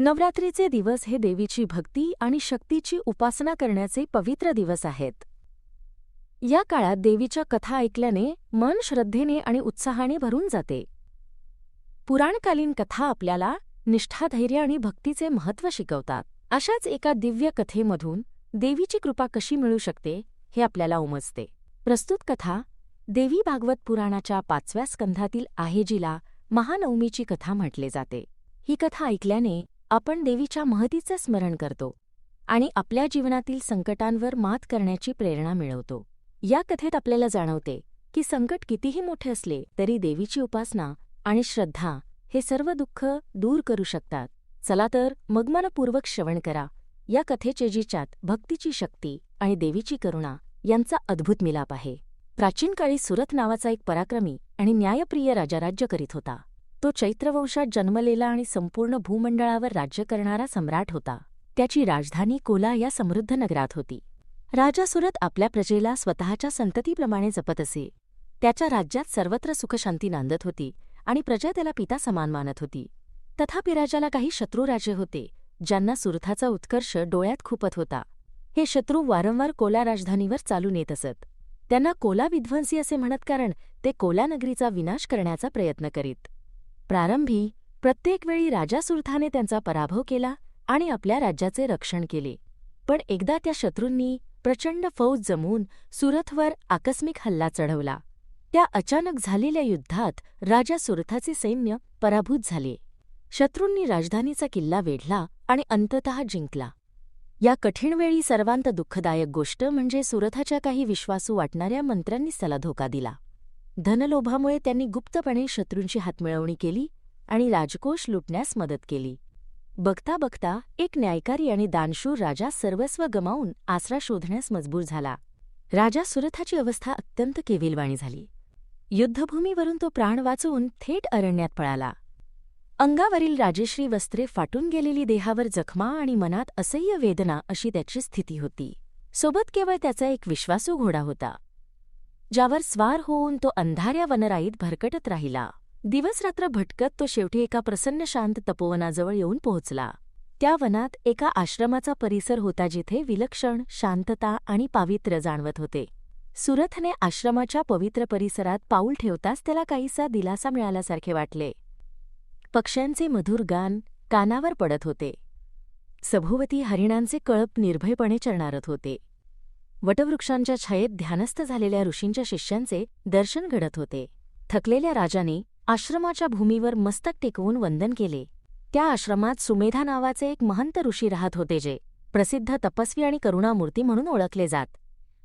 नवरात्रीचे दिवस हे देवीची भक्ती आणि शक्तीची उपासना करण्याचे पवित्र दिवस आहेत. या काळात देवीच्या कथा ऐकल्याने मन श्रद्धेने आणि उत्साहाने भरून जाते. पुराणकालीन कथा आपल्याला निष्ठाधैर्य आणि भक्तीचे महत्त्व शिकवतात. अशाच एका दिव्य कथेमधून देवीची कृपा कशी मिळू शकते हे आपल्याला उमजते. प्रस्तुत कथा देवी भागवत पुराणाच्या पाचव्या स्कंधातील आहेजीला महानवमीची कथा म्हटले जाते. ही कथा ऐकल्याने आपण देवीच्या महतीचे स्मरण करतो आणि आपल्या जीवनातील संकटांवर मात करण्याची प्रेरणा मिळवतो. या कथेत आपल्याला जाणवते की संकट कितीही मोठे असले तरी देवीची उपासना आणि श्रद्धा हे सर्व दुःख दूर करू शकतात. चला तर मगमनपूर्वक श्रवण करा. या कथेचे जिच्यात भक्तीची शक्ती आणि देवीची करुणा यांचा अद्भुत मिलाप आहे. प्राचीन काळी सुरत नावाचा एक पराक्रमी आणि न्यायप्रिय राजा राज्य करीत होता. तो चैत्रवंशात जन्मलेला आणि संपूर्ण भूमंडळावर राज्य करणारा सम्राट होता. त्याची राजधानी कोला या समृद्ध नगरात होती. राजा सुरत आपल्या प्रजेला स्वतःच्या संततीप्रमाणे जपत असे. त्याच्या राज्यात सर्वत्र सुखशांती नांदत होती आणि प्रजा त्याला पिता समान मानत होती. तथापि राजाला काही शत्रुराजे होते ज्यांना सुरथाचा उत्कर्ष डोळ्यात खुपत होता. हे शत्रू वारंवार कोला राजधानीवर चालून येत असत. त्यांना कोला विध्वंसी असे म्हणत कारण ते कोला नगरीचा विनाश करण्याचा प्रयत्न करीत. प्रारंभी प्रत्येक वेळी राजा सुरथाने त्यांचा पराभव केला आणि आपल्या राज्याचे रक्षण केले. पण एकदा त्या शत्रूंनी प्रचंड फौज जमवून सुरथवर आकस्मिक हल्ला चढवला. त्या अचानक झालेल्या युद्धात राजा सुरथाचे सैन्य पराभूत झाले. शत्रूंनी राजधानीचा किल्ला वेढला आणि अंततः जिंकला. या कठीण वेळी सर्वांत दुःखदायक गोष्ट म्हणजे सुरथाच्या काही विश्वासू वाटणाऱ्या मंत्र्यांनीच त्याला धोका दिला. धनलोभामुळे त्यांनी गुप्तपणे शत्रूंची हातमिळवणी केली आणि राजकोष लुटण्यास मदत केली. बघता बघता एक न्यायकारी आणि दानशूर राजा सर्वस्व गमावून आसरा शोधण्यास मजबूर झाला. राजा सुरथाची अवस्था अत्यंत केविलवाणी झाली. युद्धभूमीवरून तो प्राण वाचवून थेट अरण्यात पळाला. अंगावरील राजेश्री वस्त्रे फाटून गेलेली देहावर जखमा आणि मनात असह्य वेदना अशी त्याची स्थिती होती. सोबत केवळ त्याचा एक विश्वासू घोडा होता. ज्यावर स्वार होऊन तो अंधाऱ्या वनराईत भरकटत राहिला. दिवसरात्र भटकत तो शेवटी एका प्रसन्न शांत तपोवनाजवळ येऊन पोहोचला. त्या वनात एका आश्रमाचा परिसर होता जिथे विलक्षण शांतता आणि पावित्र्य जाणवत होते. सुरथने आश्रमाच्या पवित्र परिसरात पाऊल ठेवताच त्याला काहीसा दिलासा मिळाल्यासारखे वाटले. पक्ष्यांचे मधुर गान कानावर पडत होते. सभोवती हरिणांचे कळप निर्भयपणे चरणारत होते. वटवृक्षांच्या छायेत ध्यानस्थ झालेल्या ऋषींच्या शिष्यांचे दर्शन घडत होते. थकलेल्या राजाने आश्रमाच्या भूमीवर मस्तक टेकवून वंदन केले. त्या आश्रमात सुमेधा नावाचे एक महंत ऋषी राहत होते जे प्रसिद्ध तपस्वी आणि करुणामूर्ती म्हणून ओळखले जात.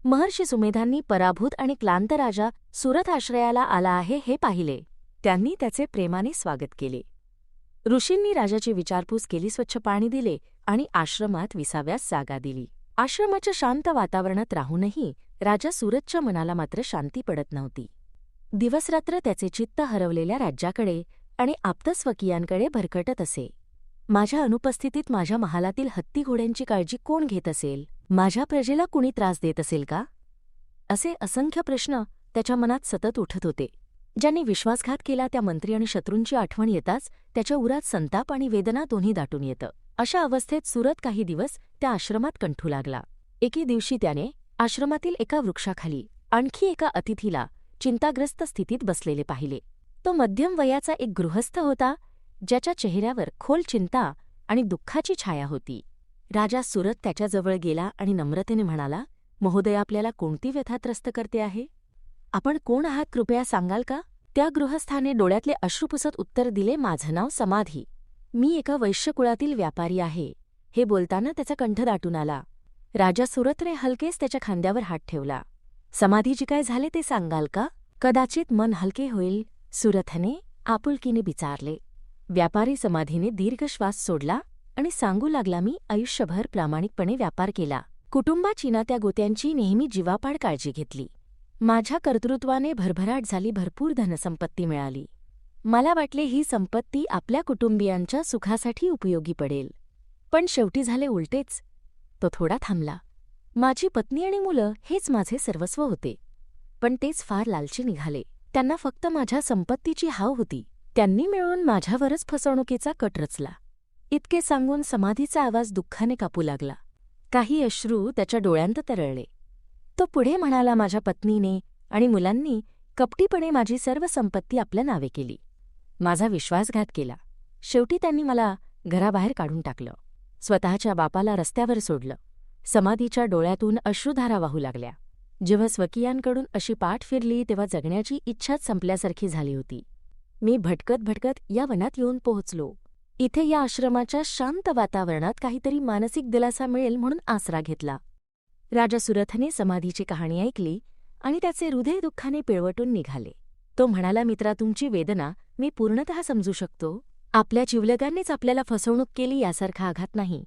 महर्षी सुमेधांनी पराभूत आणि क्लांत राजा सुरत आश्रयाला आला आहे हे पाहिले. त्यांनी त्याचे प्रेमाने स्वागत केले. ऋषींनी राजाची विचारपूस केली स्वच्छ पाणी दिले आणि आश्रमात विसाव्यास जागा दिली. आश्रमाच्या शांत वातावरणात राहूनही राजा सूरजच्या मनाला मात्र शांती पडत नव्हती. दिवसरात्र त्याचे चित्त हरवलेल्या राज्याकडे आणि आप्तस्वकीयांकडे भरकटत असे. माझ्या अनुपस्थितीत माझ्या महालातील हत्ती घोड्यांची काळजी कोण घेत असेल? माझ्या प्रजेला कुणी त्रास देत असेल का? असे असंख्य प्रश्न त्याच्या मनात सतत उठत होते. ज्यांनी विश्वासघात केला त्या मंत्री आणि शत्रूंची आठवण येताच त्याच्या उरात संताप आणि वेदना दोन्ही दाटून येतं. अशा अवस्थेत सुरत काही दिवस त्या आश्रमात कंठू लागला. एके दिवशी त्याने आश्रमातील एका वृक्षाखाली आणखी एका अतिथीला चिंताग्रस्त स्थितीत बसलेले पाहिले. तो मध्यम वयाचा एक गृहस्थ होता ज्याच्या चेहऱ्यावर खोल चिंता आणि दुःखाची छाया होती. राजा सुरत त्याच्याजवळ गेला आणि नम्रतेने म्हणाला महोदय आपल्याला कोणती व्यथा त्रस्त करते आहे? आपण कोण आहात कृपया सांगाल का? त्या गृहस्थाने डोळ्यातले अश्रू पुसत उत्तर दिले माझं नाव समाधी. मी एका वैश्यकुळातील व्यापारी आहे. हे बोलताना त्याचा कंठ दाटून आला. राजा सुरतने हलकेच त्याच्या खांद्यावर हात ठेवला. समाधीजी काय झाले ते सांगाल का? कदाचित मन हलके होईल. सुरथने आपुलकीने विचारले व्यापारी समाधीने दीर्घ श्वास सोडला आणि सांगू लागला मी आयुष्यभर प्रामाणिकपणे व्यापार केला. कुटुंबाची ना त्या गोत्यांची नेहमी जीवापाड काळजी घेतली. माझ्या कर्तृत्वाने भरभराट झाली भरपूर धनसंपत्ती मिळाली. मला वाटले ही संपत्ती आपल्या कुटुंबियांच्या सुखासाठी उपयोगी पडेल. पण शेवटी झाले उलटेच. तो थोडा थांबला. माझी पत्नी आणि मुलं हेच माझे सर्वस्व होते. पण तेच फार लालची निघाले. त्यांना फक्त माझ्या संपत्तीची हाव होती. त्यांनी मिळून माझ्यावरच फसवणुकीचा कट रचला. इतके सांगून समाधीचा आवाज दुःखाने कापू लागला. काही अश्रू त्याच्या डोळ्यांत तरळले. तो पुढे म्हणाला माझ्या पत्नीने आणि मुलांनी कपटीपणे माझी सर्व संपत्ती आपल्या नावे केली. माझा विश्वासघात केला. शेवटी त्यांनी मला घराबाहेर काढून टाकलं. स्वतःच्या बापाला रस्त्यावर सोडलं. समाधीच्या डोळ्यातून अश्रुधारा वाहू लागल्या. जेव्हा स्वकीयांकडून अशी पाठ फिरली तेव्हा जगण्याची इच्छाच संपल्यासारखी झाली होती. मी भटकत भटकत या वनात येऊन पोहोचलो. इथे या आश्रमाच्या शांत वातावरणात काहीतरी मानसिक दिलासा मिळेल म्हणून आसरा घेतला. राजा सुरथने समाधीची कहाणी ऐकली आणि त्याचे हृदय दुःखाने पिळवटून निघाले. तो म्हणाला मित्रा तुमची वेदना मी पूर्णतः समजू शकतो. आपल्या चिवलगांनीच आपल्याला फसवणूक केली यासारखा आघात नाही.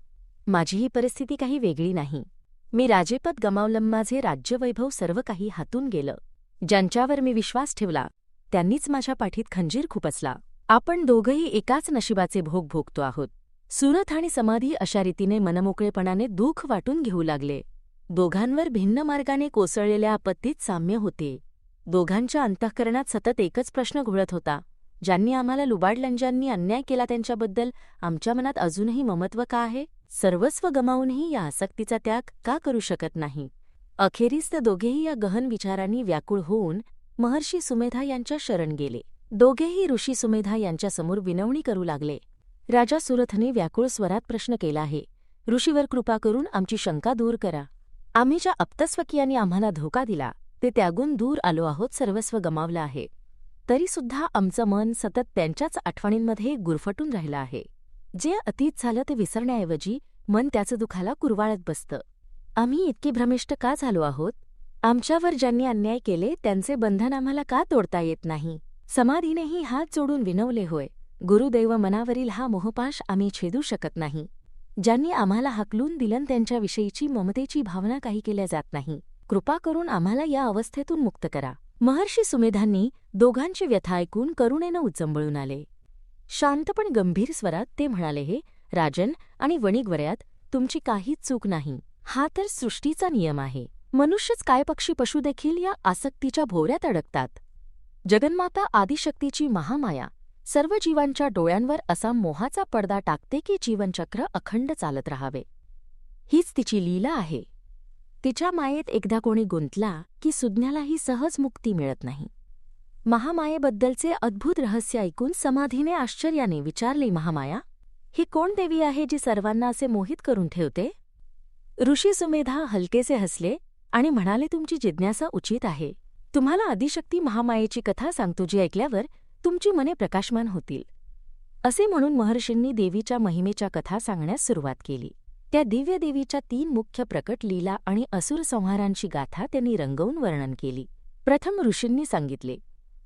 माझी ही परिस्थिती काही वेगळी नाही. मी राजेपद गमावलं माझे राज्यवैभव सर्व काही हातून गेलं. ज्यांच्यावर मी विश्वास ठेवला त्यांनीच माझ्या पाठीत खंजीर खुपसला. आपण दोघंही एकाच नशिबाचे भोग भोगतो आहोत. सुरथ आणि समाधी अशा रीतीने मनमोकळेपणाने दुःख वाटून घेऊ लागले. दोघांवर भिन्न मार्गाने कोसळलेल्या आपत्तीत साम्य होते. दोघांच्या अंतःकरणात सतत एकच प्रश्न घोळत होता. ज्यांनी आम्हाला लुबाडलंजांनी अन्याय केला त्यांच्याबद्दल आमच्या मनात अजूनही ममत्व का आहे? सर्वस्व गमावूनही या आसक्तीचा त्याग का करू शकत नाही? अखेरीस ते दोघेही या गहन विचारांनी व्याकुळ होऊन महर्षी सुमेधा यांच्या शरण गेले. दोघेही ऋषी सुमेधा यांच्यासमोर विनवणी करू लागले. राजा सुरथने व्याकुळ स्वरात प्रश्न केला आहे. ऋषीवर कृपा करून आमची शंका दूर करा. आम्ही ज्या अप्तस्वकीयांनी आम्हाला धोका दिला ते त्यागून दूर आलो आहोत सर्वस्व गमावलं आहे. तरीसुद्धा आमचं मन सतत त्यांच्याच आठवणींमध्ये गुरफटून राहिलं आहे. जे अतीत झालं ते विसरण्याऐवजी मन त्याचं दुखाला कुरवाळत बसतं. आम्ही इतके भ्रमिष्ट का झालो आहोत? आमच्यावर ज्यांनी अन्याय केले त्यांचे बंधन आम्हाला का तोडता येत नाही? समाधीनेही हात जोडून विनवले होय गुरुदैव मनावरील हा मोहपाश आम्ही छेदू शकत नाही. ज्यांनी आम्हाला हकलून दिलन त्यांच्याविषयीची ममतेची भावना काही केल्या जात नाही. कृपा करून आम्हाला या अवस्थेतून मुक्त करा. महर्षी सुमेधांनी दोघांची व्यथा ऐकून करुणेनं उचंबळून आले. शांत पण गंभीर स्वरात ते म्हणाले हे राजन आणि वणिगवऱ्यात तुमची काहीच चूक नाही. हा तर सृष्टीचा नियम आहे. मनुष्यच काय पक्षी पशु देखील या आसक्तीच्या भोवऱ्यात अडकतात? जगन्माता आदिशक्तीची महामाया सर्व जीवांच्या डोळ्यांवर असा मोहाचा पडदा टाकते की जीवनचक्र अखंड चालत राहावे. हीच तिची लीला आहे. तिच्या मायेत एकदा कोणी गुंतला की सुज्ञालाही सहज मुक्ती मिळत नाही. महामायेबद्दलचे अद्भुत रहस्य ऐकून समाधीने आश्चर्याने विचारले महामाया ही कोण देवी आहे जी सर्वांना असे मोहित करून ठेवते? ऋषी सुमेधा हलकेसे हसले आणि म्हणाले तुमची जिज्ञासा उचित आहे. तुम्हाला आदिशक्ती महामायेची कथा सांगतो जी ऐकल्यावर तुमची मने प्रकाशमान होतील. असे म्हणून महर्षींनी देवीच्या महिमेच्या कथा सांगण्यास सुरुवात केली. त्या दिव्य देवीच्या तीन मुख्य प्रकट लीला आणि असुर संहारांची गाथा त्यांनी रंगवून वर्णन केली. प्रथम ऋषींनी सांगितले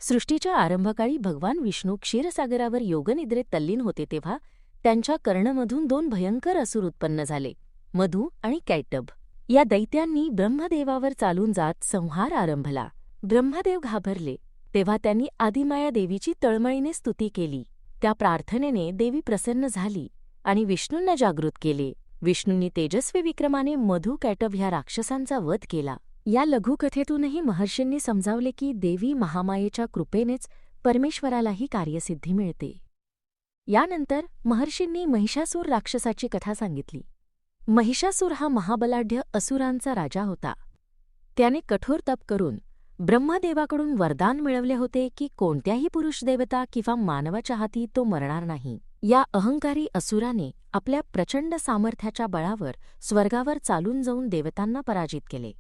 सृष्टीच्या आरंभकाळी भगवान विष्णू क्षीरसागरावर योगनिद्रेत तल्लीन होते तेव्हा त्यांच्या कर्णमधून दोन भयंकर असुर उत्पन्न झाले मधू आणि कैटभ या दैत्यांनी ब्रह्मदेवावर चालून जात संहार आरंभला. ब्रह्मदेव घाबरले. तेव्हा त्यांनी आदिमाया देवीची तळमळीने स्तुती केली. त्या प्रार्थनेने देवी प्रसन्न झाली आणि विष्णूंना जागृत केले. विष्णूंनी तेजस्वी विक्रमाने मधु कॅटव ह्या राक्षसांचा वध केला. या लघुकथेतूनही महर्षींनी समजावले की देवी महामायेच्या कृपेनेच परमेश्वरालाही कार्यसिद्धी मिळते. यानंतर महर्षींनी महिषासूर राक्षसाची कथा सांगितली. महिषासूर हा महाबलाढ्य असुरांचा राजा होता. त्याने कठोर तप करून ब्रह्मदेवाकडून वरदान मिळवले होते की कोणत्याही पुरुष देवता किंवा मानवाच्या हाती तो मरणार नाही. या अहंकारी असुराने आपल्या प्रचंड सामर्थ्याच्या बळावर स्वर्गावर चालून जाऊन देवतांना पराजित केले.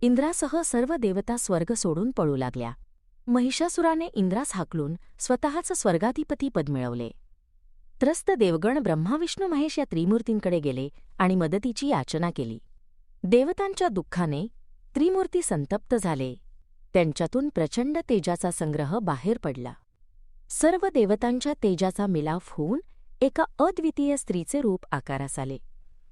इंद्रासह सर्व देवता स्वर्ग सोडून पळू लागल्या. महिषासुराने इंद्रास हाकलून स्वतःच स्वर्गाधिपती पद मिळवले. त्रस्त देवगण ब्रह्माविष्णू महेश या त्रिमूर्तींकडे गेले आणि मदतीची याचना केली. देवतांच्या दुःखाने त्रिमूर्ती संतप्त झाले. त्यांच्यातून प्रचंड तेजाचा संग्रह बाहेर पडला. सर्व देवतांच्या तेजाचा मिलाफ होऊन एका अद्वितीय स्त्रीचे रूप आकारास आले.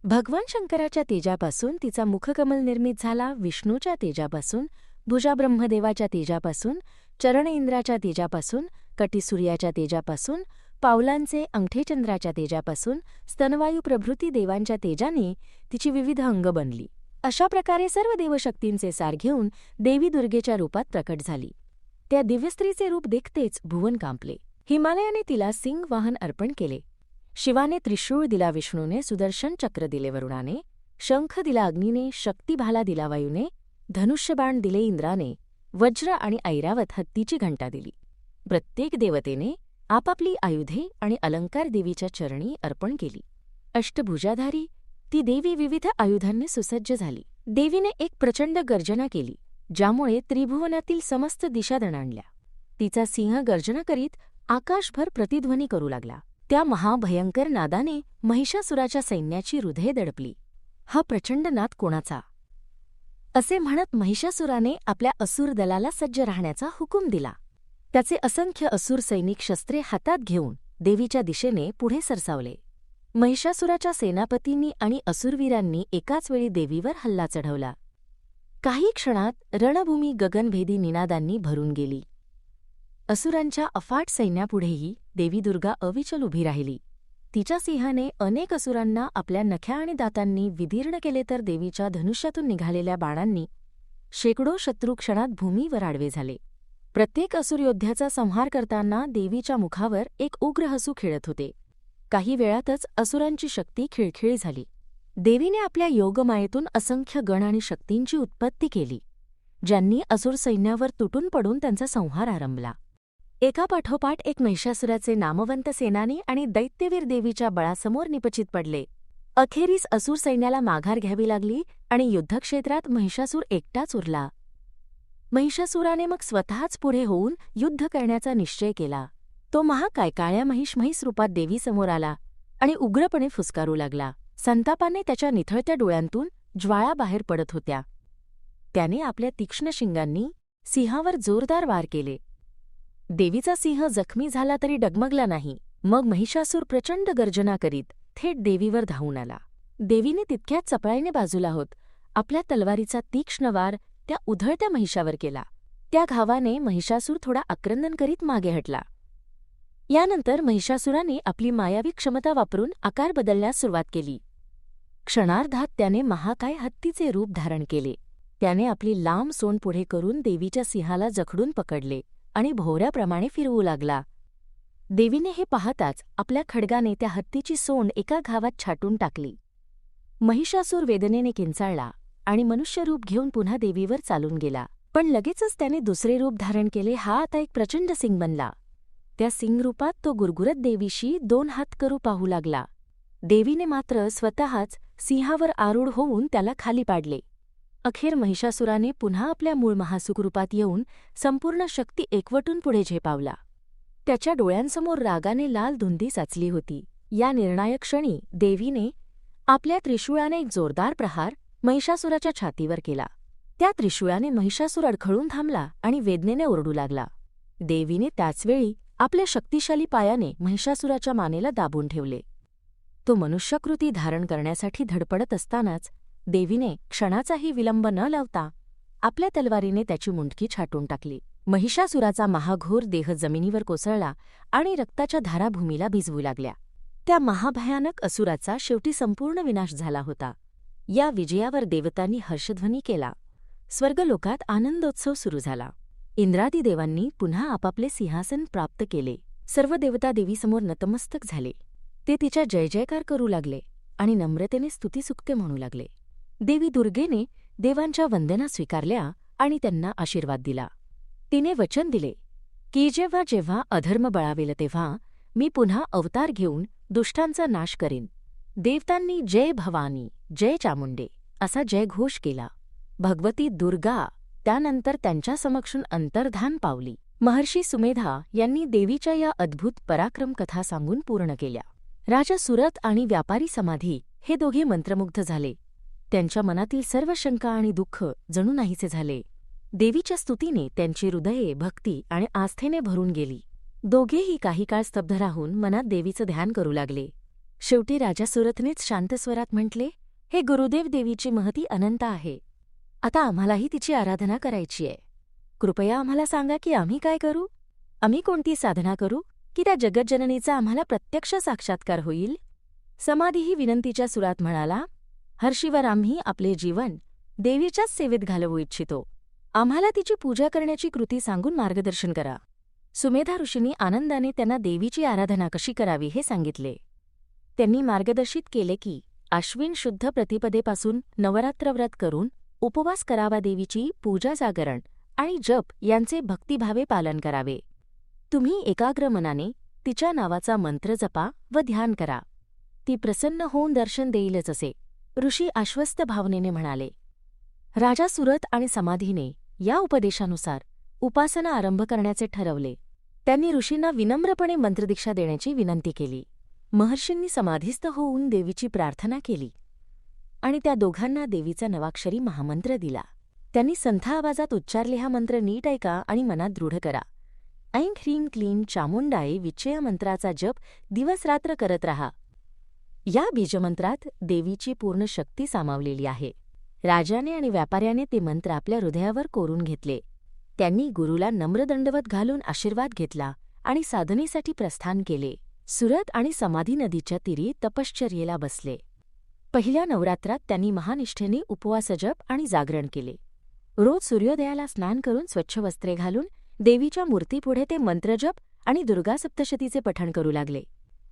भगवान शंकराच्या तेजापासून तिचा मुखकमल निर्मित झाला विष्णूच्या तेजापासून भुजा ब्रह्मदेवाच्या तेजापासून चरण इंद्राच्या तेजापासून कटीसूर्याच्या तेजापासून पावलांचे अंगठेचंद्राच्या तेजापासून स्तनवायू प्रभृती देवांच्या तेजाने तिची विविध अंग बनली. अशा प्रकारे सर्व देवशक्तींचे सार घेऊन देवी दुर्गेच्या रूपात प्रकट झाली. त्या दिव्यस्त्रीचे रूप देखतेच भुवन कांपले. हिमालयाने तिला सिंग वाहन अर्पण केले. शिवाने त्रिशूळ दिला विष्णूने सुदर्शन चक्र दिले वरुणाने शंख दिला अग्नीने शक्तिभाला दिला वायूने धनुष्यबाण दिले इंद्राने वज्र आणि ऐरावत हत्तीची घंटा दिली. प्रत्येक देवतेने आपापली आयुधे आणि अलंकार देवीच्या चरणी अर्पण केली. अष्टभुजाधारी ती देवी विविध आयुधांनी सुसज्ज झाली. देवीने एक प्रचंड गर्जना केली. ज्यामुळे त्रिभुवनातील समस्त दिशा दणाणल्या. तिचा सिंह गर्जना करीत आकाशभर प्रतिध्वनी करू लागला. त्या महाभयंकर नादाने महिषासुराच्या सैन्याची हृदय दडपली. हा प्रचंड नाद कोणाचा? असे म्हणत महिषासुराने आपल्या असुर दलाला सज्ज राहण्याचा हुकूम दिला. त्याचे असंख्य असुर सैनिक शस्त्रे हातात घेऊन देवीच्या दिशेने पुढे सरसावले. महिषासुराच्या सेनापतींनी आणि असुरवीरांनी एकाच वेळी देवीवर हल्ला चढवला. काही क्षणात रणभूमी गगनभेदी निनादांनी भरून गेली. असुरांच्या अफाट सैन्यापुढेही देवी दुर्गा अविचल उभी राहिली. तिच्या सिंहाने अनेक असुरांना आपल्या नख्या आणि दातांनी विदीर्ण केले तर देवीच्या धनुष्यातून निघालेल्या बाणांनी शेकडो शत्रू क्षणात भूमीवर आडवे झाले. प्रत्येक असुरयोद्ध्याचा संहार करताना देवीच्या मुखावर एक उग्र हसू खेळत होते. काही वेळातच असुरांची शक्ती खिळखिळी झाली. देवीने आपल्या योगमायेतून असंख्य गण आणि शक्तींची उत्पत्ती केली ज्यांनी असुर सैन्यावर तुटून पडून त्यांचा संहार आरंभला. एकापाठोपाठ एक महिषासुराचे नामवंत सेनानी आणि दैत्यवीर देवीच्या बळासमोर निपचित पडले. अखेरीस असुर सैन्याला माघार घ्यावी लागली आणि युद्धक्षेत्रात महिषासूर एकटाच उरला. महिषासुराने मग स्वतःच पुढे होऊन युद्ध करण्याचा निश्चय केला. तो महाकाय काळ्या महिष महिष रूपात देवीसमोर आला आणि उग्रपणे फुसकारू लागला. संतापाने त्याच्या निथळत्या डोळ्यांतून ज्वाळा बाहेर पडत होत्या. त्याने आपल्या तीक्ष्ण शिंगांनी सिंहावर जोरदार वार केले. देवीचा सिंह जखमी झाला तरी डगमगला नाही. मग महिषासूर प्रचंड गर्जना करीत थेट देवीवर धावून आला. देवीने तितक्याच चपळाईने बाजूला होत आपल्या तलवारीचा तीक्ष्ण वार त्या उधळत्या महिषावर केला. त्या घावाने महिषासूर थोडा आक्रंदन करीत मागे हटला. यानंतर महिषासुराने आपली मायावी क्षमता वापरून आकार बदलण्यास सुरुवात केली. क्षणार्धात त्याने महाकाय हत्तीचे रूप धारण केले. त्याने आपली लांब सोंड पुढे करून देवीच्या सिंहाला जखडून पकडले आणि भोवऱ्याप्रमाणे फिरवू लागला. देवीने हे पाहताच आपल्या खडगाने त्या हत्तीची सोंड एका घावात छाटून टाकली. महिषासूर वेदनेने किंचाळला आणि मनुष्यरूप घेऊन पुन्हा देवीवर चालून गेला. पण लगेचच त्याने दुसरे रूप धारण केले हा आता एक प्रचंड सिंग बनला. त्या सिंगरूपात तो गुरगुरत देवीशी दोन हात करू पाहू लागला. देवीने मात्र स्वतःच सिंहावर आरूढ होऊन त्याला खाली पाडले. अखेर महिषासुराने पुन्हा आपल्या मूळ महासुखरूपात येऊन संपूर्ण शक्ती एकवटून पुढे झेपावला. त्याच्या डोळ्यांसमोर रागाने लाल धुंदी साचली होती. या निर्णायक क्षणी देवीने आपल्या त्रिशूळाने एक जोरदार प्रहार महिषासुराच्या छातीवर केला. त्या त्रिशूळाने महिषासूर अडखळून थांबला आणि वेदनेने ओरडू लागला. देवीने त्याचवेळी आपल्या शक्तिशाली पायाने महिषासुराच्या मानेला दाबून ठेवले. तो मनुष्यकृती धारण करण्यासाठी धडपडत असतानाच देवीने क्षणाचाही विलंब न लावता आपल्या तलवारीने त्याची मुंडकी छाटून टाकली. महिषासुराचा महाघोर देह जमिनीवर कोसळला आणि रक्ताच्या धाराभूमीला भिजवू लागल्या. त्या महाभयानक असुराचा शेवटी संपूर्ण विनाश झाला होता. या विजयावर देवतांनी हर्षध्वनी केला. स्वर्गलोकात आनंदोत्सव सुरू झाला. इंद्रादिदेवांनी पुन्हा आपापले सिंहासन प्राप्त केले. सर्व देवता देवीसमोर नतमस्तक झाले. ते तिच्या जय जयकार करू लागले आणि नम्रतेने स्तुतिसुक्ते म्हणू लागले. देवी दुर्गेने देवांच्या वंदना स्वीकारल्या आणि त्यांना आशीर्वाद दिला. तिने वचन दिले की जेव्हा जेव्हा अधर्म बळावेल तेव्हा मी पुन्हा अवतार घेऊन दुष्टांचा नाश करीन. देवतांनी जय भवानी जय चामुंडे असा जयघोष केला. भगवती दुर्गा त्यानंतर त्यांच्या समक्षून अंतर्धान पावली. महर्षी सुमेधा यांनी देवीच्या या अद्भुत पराक्रम कथा सांगून पूर्ण केल्या. राजा सुरत आणि व्यापारी समाधी हे दोघे मंत्रमुग्ध झाले. त्यांच्या मनातील सर्व शंका आणि दुःख जणू नाहीसे झाले. देवीच्या स्तुतीने त्यांची हृदये भक्ती आणि आस्थेने भरून गेली. दोघेही काही काळ स्तब्ध राहून मनात देवीचं ध्यान करू लागले. शेवटी राजा सुरथनेच शांतस्वरात म्हटले हे गुरुदेव देवीची महती अनंत आहे. आता आम्हालाही तिची आराधना करायची आहे कृपया आम्हाला सांगा की आम्ही काय करू? आम्ही कोणती साधना करू की त्या जगज्जननीचा आम्हाला प्रत्यक्ष साक्षात्कार होईल? समाधीही विनंतीच्या सुरात म्हणाला हर्षीवर आम्ही आपले जीवन देवीच्याच सेवेत घालवू इच्छितो. आम्हाला तिची पूजा करण्याची कृती सांगून मार्गदर्शन करा. सुमेधा ऋषींनी आनंदाने त्यांना देवीची आराधना कशी करावी हे सांगितले. त्यांनी मार्गदर्शित केले की अश्विन शुद्ध प्रतिपदेपासून नवरात्रव्रत करून उपवास करावा देवीची पूजा जागरण आणि जप यांचे भक्तिभावे पालन करावे. तुम्ही एकाग्र मनाने तिच्या नावाचा मंत्र जपा व ध्यान करा. ती प्रसन्न होऊन दर्शन देईलच असे ऋषी आश्वस्त भावनेने म्हणाले. राजा सुरत आणि समाधीने या उपदेशानुसार उपासना आरंभ करण्याचे ठरवले. त्यांनी ऋषींना विनम्रपणे मंत्रदीक्षा देण्याची विनंती केली. महर्षींनी समाधीस्थ होऊन देवीची प्रार्थना केली. आणि त्या दोघांना देवीचा नवाक्षरी महामंत्र दिला. त्यांनी संथ आवाजात उच्चारले हा मंत्र नीट ऐका आणि मनात दृढ करा. ऐं ह्रीं क्लीं चामुंडाये विचया मंत्राचा जप दिवसरात्र करत रहा. या बीजमंत्रात देवीची पूर्ण शक्ती सामावलेली आहे. राजाने आणि व्यापाऱ्याने ते मंत्र आपल्या हृदयावर कोरून घेतले. त्यांनी गुरुला नम्रदंडवत घालून आशीर्वाद घेतला आणि साधनेसाठी प्रस्थान केले. सुरत आणि समाधी नदीच्या तीरी तपश्चर्येला बसले. पहिल्या नवरात्रात त्यांनी महानिष्ठेने उपवासजप आणि जागरण केले. रोज सूर्योदयाला स्नान करून स्वच्छ वस्त्रे घालून देवीच्या मूर्तीपुढे ते मंत्रजप आणि दुर्गा सप्तशतीचे पठण करू लागले.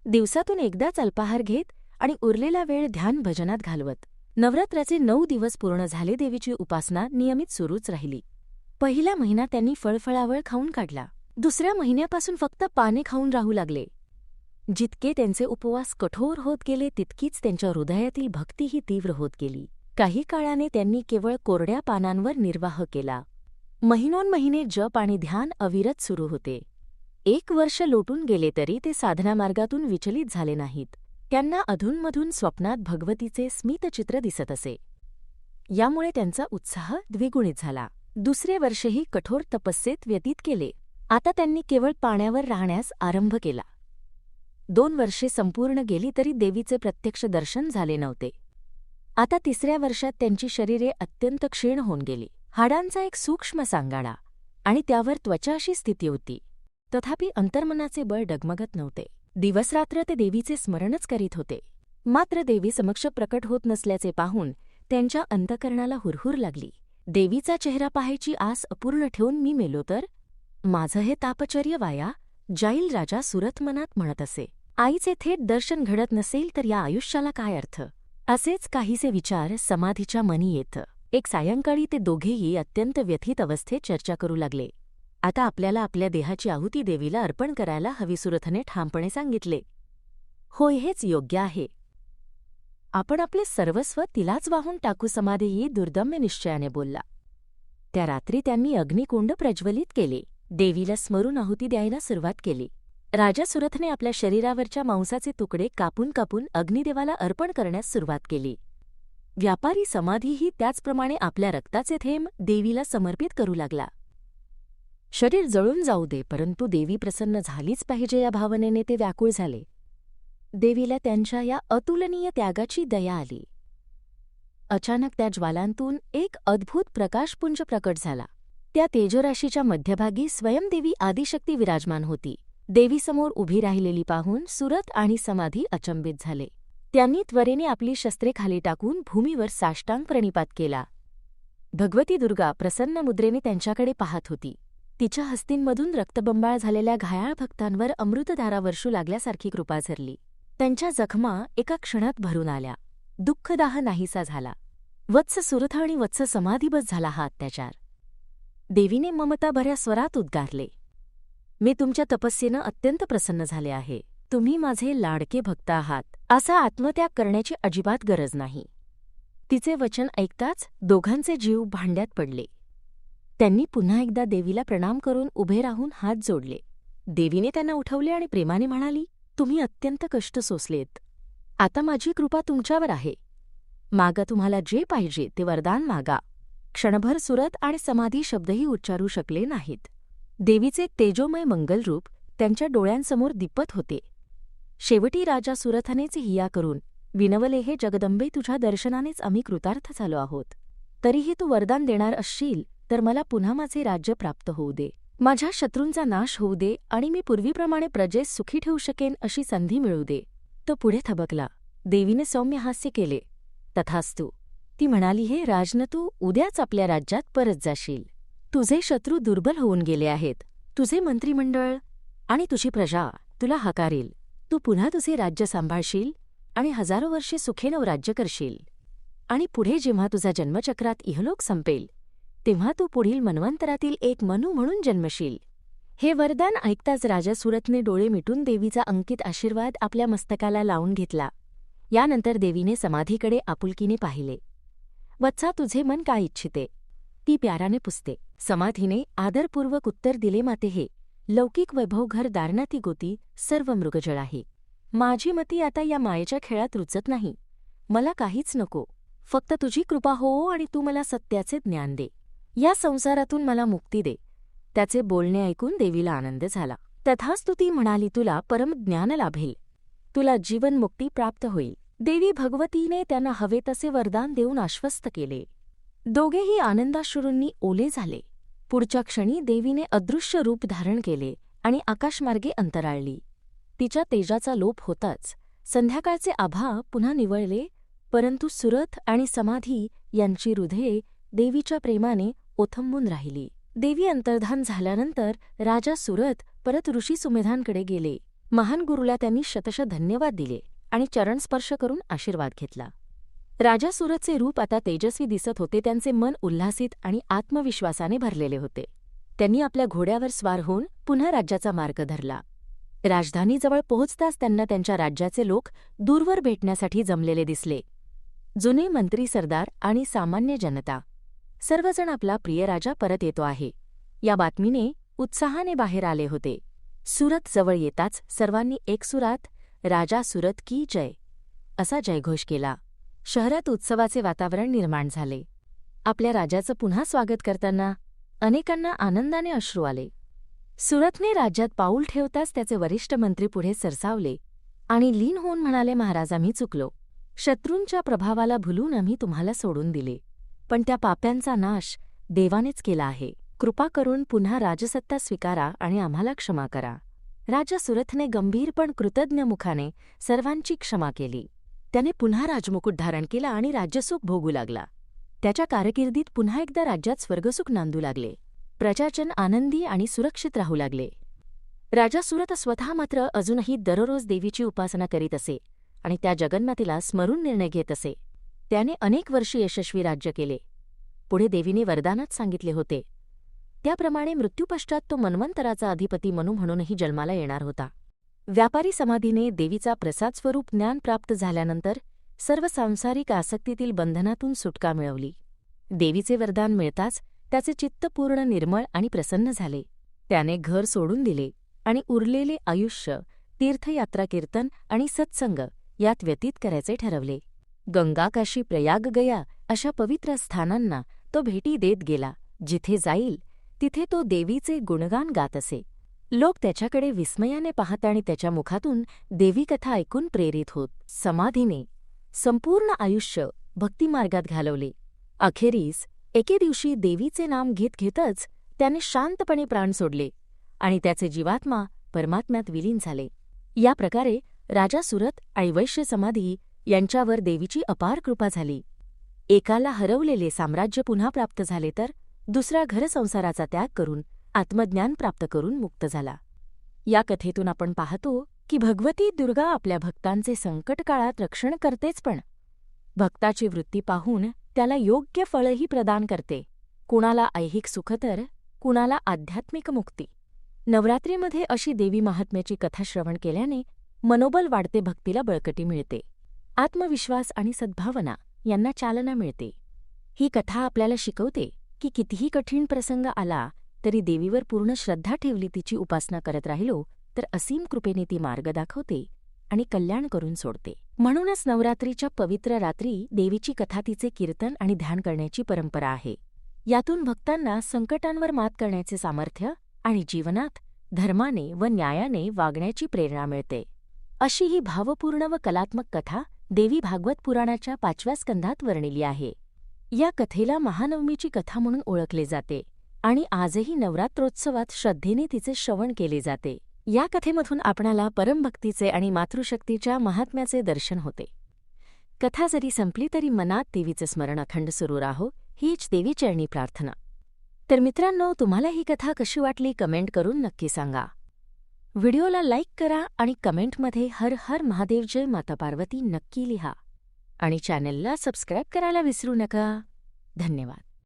दिवसातून एकदाच अल्पाहार घेत आणि उरलेला वेळ ध्यान भजनात घालवत. नवरात्राचे नऊ दिवस पूर्ण झाले देवीची उपासना नियमित सुरूच राहिली. पहिला महिना त्यांनी फळफळावळ खाऊन काढला. दुसऱ्या महिन्यापासून फक्त पाने खाऊन राहू लागले. जितके त्यांचे उपवास कठोर होत गेले तितकीच त्यांच्या हृदयातील भक्तीही तीव्र होत गेली. काही काळाने त्यांनी केवळ कोरड्या पानांवर निर्वाह केला. महिनोन्महिने जप आणि ध्यान अविरत सुरू होते. एक वर्ष लोटून गेले तरी ते साधनामार्गातून विचलित झाले नाहीत. त्यांना अधूनमधून स्वप्नात भगवतीचे स्मितचित्र दिसत असे. यामुळे त्यांचा उत्साह द्विगुणित झाला. दुसरे वर्षही कठोर तपस्येत व्यतीत केले. आता त्यांनी केवळ पाण्यावर राहण्यास आरंभ केला. दोन वर्षे संपूर्ण गेली तरी देवीचे प्रत्यक्ष दर्शन झाले नव्हते. आता तिसऱ्या वर्षात त्यांची शरीरे अत्यंत क्षीण होऊन गेली. हाडांचा एक सूक्ष्म सांगाडा आणि त्यावर त्वचा अशी स्थिती होती. तथापि अंतर्मनाचे बळ डगमगत नव्हते. दिवसरात्र ते देवीचे स्मरणच करीत होते. मात्र देवी समक्ष प्रकट होत नसल्याचे पाहून त्यांच्या अंतकरणाला हुरहुर लागली. देवीचा चेहरा पाहायची आस अपूर्ण ठेवून मी मेलो तर माझं हे तापचर्य वाया जाईल राजा सुरत मनात म्हणत असे. आईचे थेट दर्शन घडत नसेल तर या आयुष्याला काय अर्थ? असेच काहीसे विचार समाधीच्या मनी येतं. एक सायंकाळी ते दोघेही अत्यंत व्यथित अवस्थेत चर्चा करू लागले. आता आपल्याला आपल्या देहाची आहुती देवीला अर्पण करायला हवी सुरथने ठामपणे सांगितले. होय हेच योग्य आहे. आपण आपले सर्वस्व तिलाच वाहून टाकू समाधीही दुर्दम्य निश्चयाने बोलला. त्या रात्री त्यांनी अग्निकुंड प्रज्वलित केले. देवीला स्मरून आहुती द्यायला सुरुवात केली. राजा सुरथने आपल्या शरीरावरच्या मांसाचे तुकडे कापून कापून अग्निदेवाला अर्पण करण्यास सुरुवात केली. व्यापारी समाधीही त्याचप्रमाणे आपल्या रक्ताचे थेंब देवीला समर्पित करू लागला. शरीर जळून जाऊ दे परंतु देवी प्रसन्न झालीच पाहिजे या भावनेने ते व्याकुळ झाले. देवीला त्यांच्या या अतुलनीय त्यागाची दया आली. अचानक त्या ज्वालांतून एक अद्भुत प्रकाशपुंज प्रकट झाला. त्या तेजराशीच्या मध्यभागी स्वयंदेवी आदिशक्ती विराजमान होती. देवीसमोर उभी राहिलेली पाहून सुरत आणि समाधी अचंबित झाले. त्यांनी त्वरेने आपली शस्त्रे खाली टाकून भूमीवर साष्टांग प्रणिपात केला. भगवती दुर्गा प्रसन्न मुद्रेने त्यांच्याकडे पाहत होती. तिच्या हस्तींमधून रक्तबंबाळ झालेल्या घायाळ भक्तांवर अमृतधारा वर्षू लागल्यासारखी कृपा झरली. त्यांच्या जखमा एका क्षणात भरून आल्या. दुःखदाह नाहीसा झाला. वत्स सुरथ आणि वत्स समाधीबस झाला हा अत्याचार. देवीने ममताभऱ्या स्वरात उद्गारले. मी तुमच्या तपस्येनं अत्यंत प्रसन्न झाले आहे. तुम्ही माझे लाडके भक्त आहात. असा आत्मत्याग करण्याची अजिबात गरज नाही. तिचे वचन ऐकताच दोघांचे जीव भांड्यात पडले. त्यांनी पुन्हा एकदा देवीला प्रणाम करून उभे राहून हात जोडले. देवीने त्यांना उठवले आणि प्रेमाने म्हणाली तुम्ही अत्यंत कष्ट सोसलेत. आता माझी कृपा तुमच्यावर आहे. मागा तुम्हाला जे पाहिजे ते वरदान मागा. क्षणभर सुरत आणि समाधी शब्दही उच्चारू शकले नाहीत. देवीचे तेजोमय मंगलरूप त्यांच्या डोळ्यांसमोर दिपत होते. शेवटी राजा सुरथनेच हिया करून विनवले हे जगदंबे तुझ्या दर्शनानेच आम्ही कृतार्थ झालो आहोत. तरीही तू वरदान देणार असशील तर मला पुन्हा माझे राज्य प्राप्त होऊ दे. माझ्या शत्रूंचा नाश होऊ दे आणि मी पूर्वीप्रमाणे प्रजेस सुखी ठेवू शकेन अशी संधी मिळू दे. तो पुढे थबकला. देवीने सौम्य हास्य केले. तथास्तू ती म्हणाली हे राजन तू उद्याच आपल्या राज्यात परत जाशील. तुझे शत्रू दुर्बल होऊन गेले आहेत. तुझे मंत्रिमंडळ आणि तुझी प्रजा तुला हकारेल. तू पुन्हा तुझे राज्य सांभाळशील आणि हजारो वर्षे सुखेनं राज्य करशील. आणि पुढे जेव्हा तुझा जन्मचक्रात इहलोक संपेल तेव्हा तू पुढील मन्वंतरातील एक मनू म्हणून जन्मशील. हे वरदान ऐकताच राजा सुरतने डोळे मिटून देवीचा अंकित आशीर्वाद आपल्या मस्तकाला लावून घेतला. यानंतर देवीने समाधीकडे आपुलकीने पाहिले. वत्सा तुझे मन काय इच्छिते? ती प्याराने पुसते. समाधीने आदरपूर्वक उत्तर दिले माते हे लौकिक वैभव घर दारणाती गोती सर्व मृगजळ आहे. माझी मती आता या मायेच्या खेळात रुचत नाही. मला काहीच नको. फक्त तुझी कृपा हो आणि तू मला सत्याचे ज्ञान दे. या संसारातून मला मुक्ती दे. त्याचे बोलणे ऐकून देवीला आनंद झाला. तथास्तु ती म्हणाली तुला परमज्ञान लाभेल. तुला जीवनमुक्ती प्राप्त होईल. देवी भगवतीने त्यांना हवे तसे वरदान देऊन आश्वस्त केले. दोघेही आनंदाश्रूंनी ओले झाले. पुढच्या क्षणी देवीने अदृश्य रूप धारण केले आणि आकाशमार्गे अंतराळली. तिच्या तेजाचा लोप होताच. संध्याकाळचे आभा पुन्हा निवळले परंतु सुरथ आणि समाधी यांची हृदये देवीच्या प्रेमाने ओथंबून राहिली. देवी अंतर्धान झाल्यानंतर राजा सुरथ परत ऋषी सुमेधांकडे गेले. महान गुरुला त्यांनी शतश धन्यवाद दिले आणि चरणस्पर्श करून आशीर्वाद घेतला. राजा सुरतचे रूप आता तेजस्वी दिसत होते त्यांचे मन उल्हासित आणि आत्मविश्वासाने भरलेले होते. त्यांनी आपल्या घोड्यावर स्वार होऊन पुन्हा राज्याचा मार्ग धरला. राजधानीजवळ पोहोचताच त्यांना त्यांच्या राज्याचे लोक दूरवर भेटण्यासाठी जमलेले दिसले. जुने मंत्री सरदार आणि सामान्य जनता. सर्वजण आपला प्रिय राजा परत येतो आहे. या बातमीने उत्साहाने बाहेर आले होते. सुरत जवळ येताच सर्वांनी एकसुरात राजा सुरत की जय असा जयघोष केला. शहरात उत्सवाचे वातावरण निर्माण झाले. आपल्या राजाचं पुन्हा स्वागत करताना अनेकांना आनंदाने अश्रू आले. सुरतने राज्यात पाऊल ठेवताच त्याचे वरिष्ठ मंत्री पुढे सरसावले आणि लीन होऊन म्हणाले महाराज आम्ही चुकलो. शत्रूंच्या प्रभावाला भुलून आम्ही तुम्हाला सोडून दिले. पण त्या पाप्यांचा नाश देवानेच केला आहे. कृपा करून पुन्हा राजसत्ता स्वीकारा आणि आम्हाला क्षमा करा. राजा सुरथने गंभीर पण कृतज्ञ मुखाने सर्वांची क्षमा केली. त्याने पुन्हा राजमुकुट धारण केला आणि राज्यसुख भोगू लागला. त्याच्या कारकिर्दीत पुन्हा एकदा राज्यात स्वर्गसुख नांदू लागले. प्रजाजन आनंदी आणि सुरक्षित राहू लागले. राजा सुरत स्वतः मात्र अजूनही दररोज देवीची उपासना करीत असे आणि त्या जगन्मातेला स्मरून निर्णय घेत असे. त्याने अनेक वर्षे यशस्वी राज्य केले. पुढे देवीने वरदानात सांगितले होते. त्याप्रमाणे मृत्यूपश्चात तो मन्वंतराचा अधिपती मनू म्हणूनही जन्माला येणार होता. व्यापारी समाधीने देवीचा प्रसादस्वरूप ज्ञान प्राप्त झाल्यानंतर सर्व सांसारिक आसक्तीतील बंधनातून सुटका मिळवली. देवीचे वरदान मिळताच त्याचे चित्त पूर्ण निर्मळ आणि प्रसन्न झाले. त्याने घर सोडून दिले आणि उरलेले आयुष्य तीर्थयात्रा कीर्तन आणि सत्संग यात व्यतीत करायचे ठरवले. गंगाकाशी प्रयाग गया अशा पवित्र स्थानांना तो भेटी देत गेला. जिथे जाईल तिथे तो देवीचे गुणगान गात असे. लोक त्याच्याकडे विस्मयाने पाहत आणि त्याच्या मुखातून देवीकथा ऐकून प्रेरित होत. समाधीने संपूर्ण आयुष्य भक्तिमार्गात घालवले. अखेरीस एके दिवशी देवीचे नाम घेत घेतच त्याने शांतपणे प्राण सोडले आणि त्याचे जीवात्मा परमात्म्यात विलीन झाले. या प्रकारे राजा सुरत आणि वैश्य समाधी यांच्यावर देवीची अपार कृपा झाली. एकाला हरवलेले साम्राज्य पुन्हा प्राप्त झाले तर दुसरा घरसंसाराचा त्याग करून आत्मज्ञान प्राप्त करून मुक्त झाला. या कथेतून आपण पाहतो की भगवती दुर्गा आपल्या भक्तांचे संकटकाळात रक्षण करतेच पण. भक्ताची वृत्ती पाहून त्याला योग्य फळही प्रदान करते. कुणाला ऐहिक सुख तर कुणाला आध्यात्मिक मुक्ती. नवरात्रीमध्ये अशी देवी महात्म्याची कथा श्रवण केल्याने मनोबल वाढते भक्तीला बळकटी मिळते. आत्मविश्वास आणि सद्भावना यांना चालना मिळते. ही कथा आपल्याला शिकवते की कितीही कठीण प्रसंग आला तरी देवीवर पूर्ण श्रद्धा ठेवली तिची उपासना करत राहिलो तर असीम कृपेने ती मार्ग दाखवते आणि कल्याण करून सोडते. म्हणूनच नवरात्रीच्या पवित्र रात्री देवीची कथा तिचे कीर्तन आणि ध्यान करण्याची परंपरा आहे. यातून भक्तांना संकटांवर मात करण्याचे सामर्थ्य आणि जीवनात धर्माने व न्यायाने वागण्याची प्रेरणा मिळते. अशी ही भावपूर्ण व कलात्मक कथा देवी भागवत पुराणाच्या पाचव्या स्कंधात वर्णिली आहे. या कथेला महानवमीची कथा म्हणून ओळखले जाते. आणि आजही नवरात्रोत्सवात श्रद्धेने तिचे श्रवण केले जाते. या कथेमधून आपणाला परमभक्तीचे आणि मातृशक्तीच्या महात्म्याचे दर्शन होते. कथा जरी संपली तरी मनात देवीचे स्मरण अखंड सुरू राहो हीच देवीचरणी प्रार्थना. तर मित्रांनो तुम्हाला ही कथा कशी वाटली कमेंट करून नक्की सांगा. व्हिडिओला लाईक करा आणि कमेंटमध्ये हर हर महादेव जय माता पार्वती नक्की लिहा. आणि चॅनेलला सबस्क्राईब करायला विसरू नका. धन्यवाद.